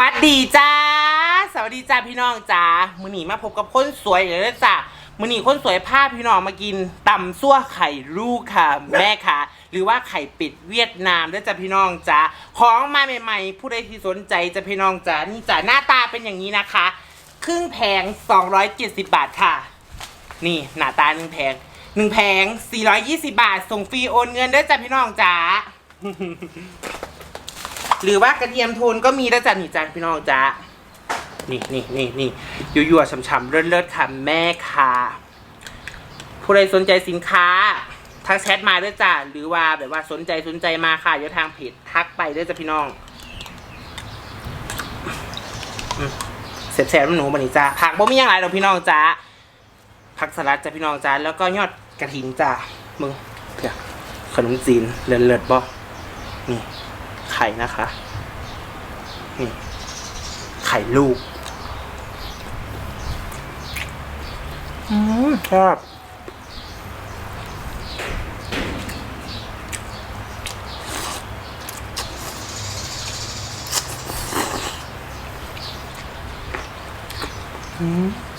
วัสดีจ้า สวัสดีจ้าพี่น้องจ้ามือหนีมาพบกับคนสวยเลยนะจ้ามือหนีคนสวยพาพพี่น้องมากินตำซั่วไข่ลูกค่ะ แม่ค่ะ หรือว่าไข่เป็ดเวียดนามด้วยจ้าพี่น้องจ้าของมาใหม่ๆ ผู้ใดที่สนใจจะพี่น้องจ้านี่จ้าหน้าตาเป็นอย่างนี้นะคะ ครึ่งแพง 270 บาทค่ะ นี่หน้าตาหนึ่งแพงหนึ่งแพง420 บาท ส่งฟรีโอนเงินด้วยจ้าพี่น้องจ้า หรือว่ากระเทียมโทนก็มีแล้วจ้ะนี่จ้ะพี่น้องจ้านี่นี่นี่นี่ยั่วๆฉ่ำๆเลิศๆค่ะแม่ค่ะผู้ใดสนใจสินค้า ทักแชทมาด้วยจ้ะหรือว่าแบบว่าสนใจสนใจมาค่ะเดี๋ยวทางเพจทักไปด้วยจ้ะพี่น้องเสียบๆมันหนูบันนี้จ้าผักบ่มีอย่างไรหรอกพี่น้องจ้าผักสลัดจ้ะพี่น้องจ้าแล้วก็ยอดกระถินจ้ามึงเดี๋ยวขนมจีนเลิศๆบ่นี่ ไข่นะคะ นี่ ไข่ลูก อืมชอบอืม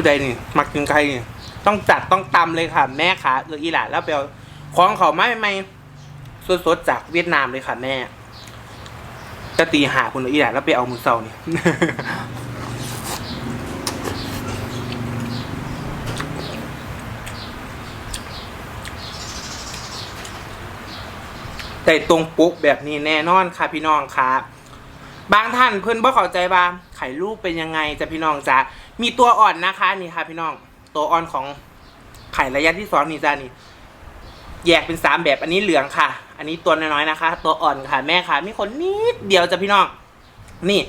ผู้ใดนี่มักกินไข่นี่ต้องจัดต้องตำเลยค่ะ แม่ขาเอออีหล่าแล้วไปเอาของเขาไม่ไม่สดๆจากเวียดนามเลยค่ะ แม่จะตีหาคุณอีหล่าแล้วไปเอามือเซานี่แต่ตรงปุ๊กแบบนี้แน่นอนค่ะพี่น้องค่ะบางท่านเพิ่อนบ่เข้าใจว่าไข่ลูกเป็นยังไงจะพี่น้องจ้ะ มีตัวอ่อนนะคะนี่ค่ะพี่น้อง ตัวอ่อนของไข่ระยะที่สองนี่จ้านี่ แยกเป็นสามแบบอันนี้เหลืองค่ะ อันนี้ตัวน้อยๆนะคะ ตัวอ่อนค่ะ แม่ค่ะ มีขนนิดเดียวจ้ะพี่น้อง นี่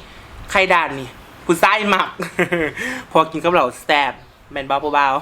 ไข่ดานนี่ผู้ไส้หมัก พอกินกับเราแซ่บแมนเบาเบาๆ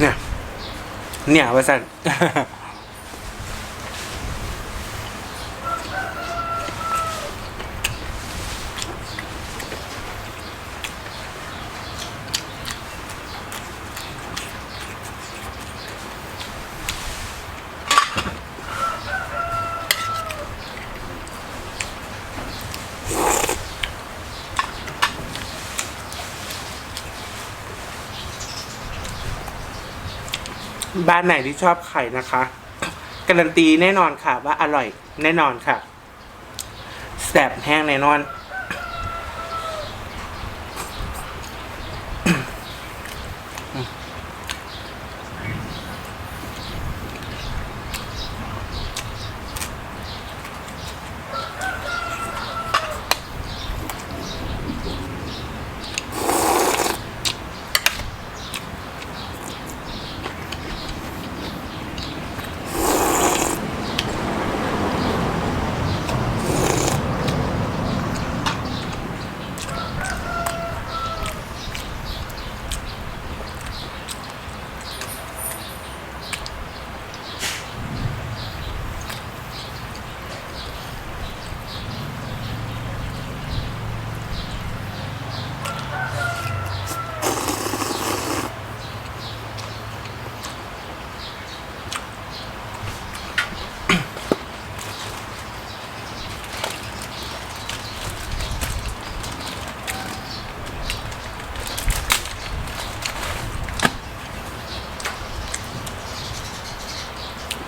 เนี่ย เนี่ยว่าสัน บ้านไหนที่ชอบไข่นะคะ การันตีแน่นอนค่ะ ว่าอร่อยแน่นอนค่ะแสบแห้งแน่นอน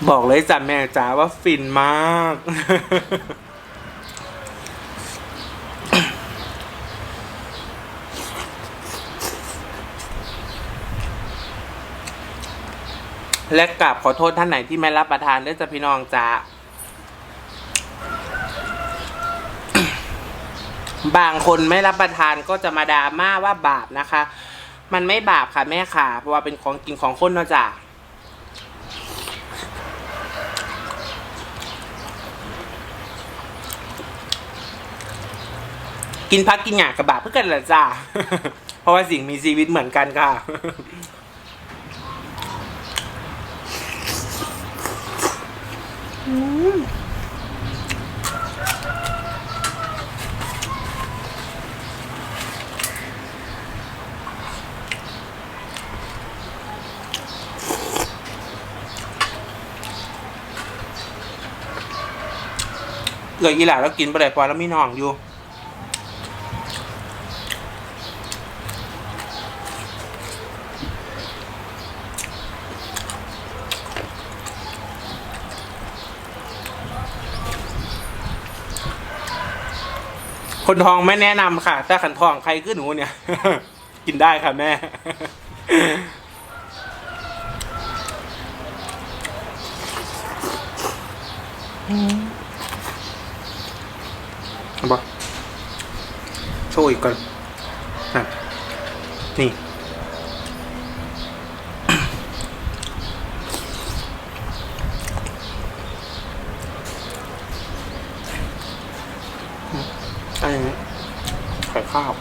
บอกเลยจ้ะแม่จ๋าว่าฟินมาก และกราบขอโทษท่านไหนที่ไม่รับประทานด้วยจ้ะพี่น้องจ้าบางคนไม่รับประทานก็จะมาดราม่าว่าบาปนะคะ มันไม่บาปค่ะแม่ค่ะ เพราะว่าเป็นของกินของคนเนาะจ้ะ กินพักกินหยากับบาปเพื่อกันแหละจ้า เพราะว่าสิ่งมีชีวิตเหมือนกันค่ะเหลืออีหล่าแล้วกินไปเลยพอแล้วมีน้องอยู่ คนทองไม่แนะนำค่ะถ้าขันทองใครขึ้นหนูเนี่ย กินได้ค่ะแม่ เอาบอกโชว์อีกก่อนอะนี่อันนี้ไข่ข้าว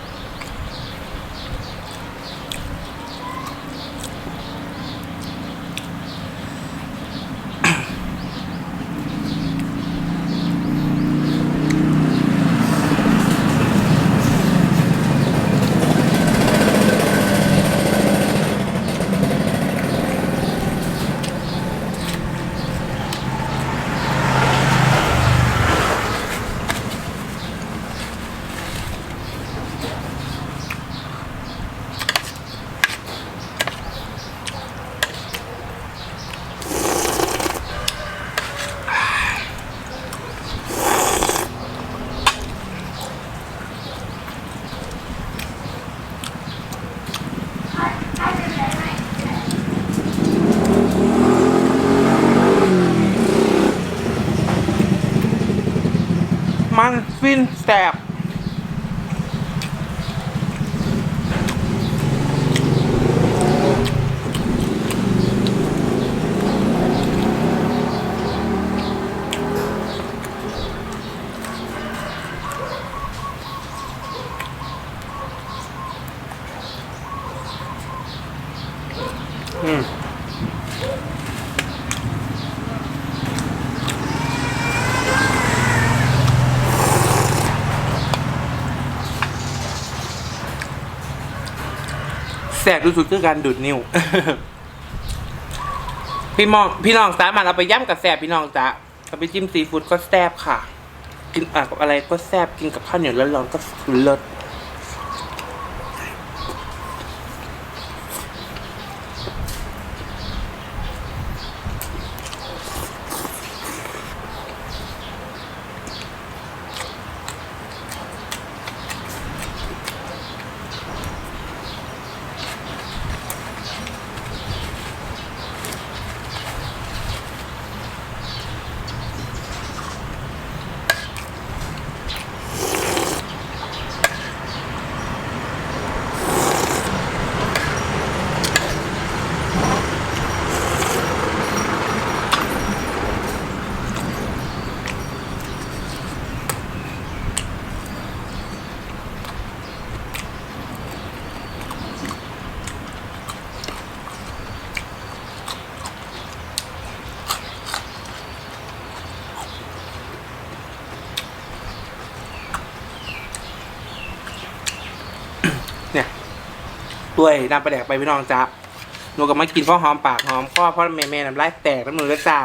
มัน สบที่สุดคือการดูดนิ้ว พี่มองพี่น้องสามารถเอาไปย่ำกับแสบพี่น้องจ้ะเอาไปจิ้มซีฟู้ดก็แซบค่ะ กินอะกับอะไรก็แซบกินกับข้าวเหนียวร้อนๆก็เลิศ ด้วยน้ำปลาแดกไปพี่น้องจ้ะหนูก็มากินพราะหอมปากหอมคอเพราะแม่แม่น้ำลายแตกน้ำมือแล้วจ้า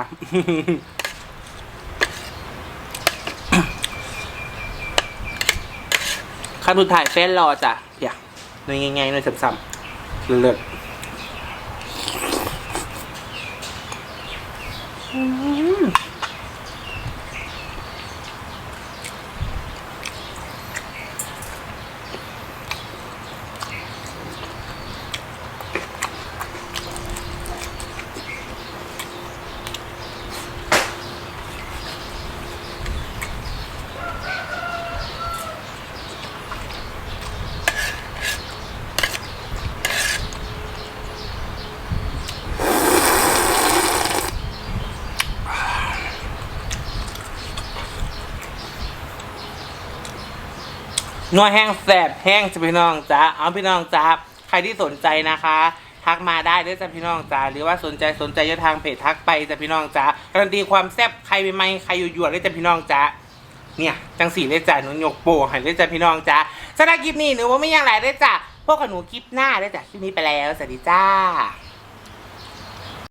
คำสุดท้ายแฟนรอจ้ะเดี๋ยวหน่วยง่ายๆหน่วยซ้ำๆเลิศอื นัวแห้งแสบแห้งจะพี่น้องจ้าเอาพี่น้องจ้าใครที่สนใจนะคะ ทักมาได้ด้วยจ้ะพี่น้องจ้าหรือว่าสนใจสนใจจะทางเพจทักไปจ้ะพี่น้องจ้าการันตีความแซ่บใครไม่ไม่ใครอยู่หยวดๆเลยจ้ะพี่น้องจ้าเนี่ยจังสีเลยจ้ะหนูยกโปรให้เลยจ้ะพี่น้องจ้าสำหรับคลิปนี้หนูว่าไม่ยังไรเลยจ้ะพวกกับหนูคลิปหน้าเลยจ้ะคลิปนี้ไปแล้วสวัสดีจ้า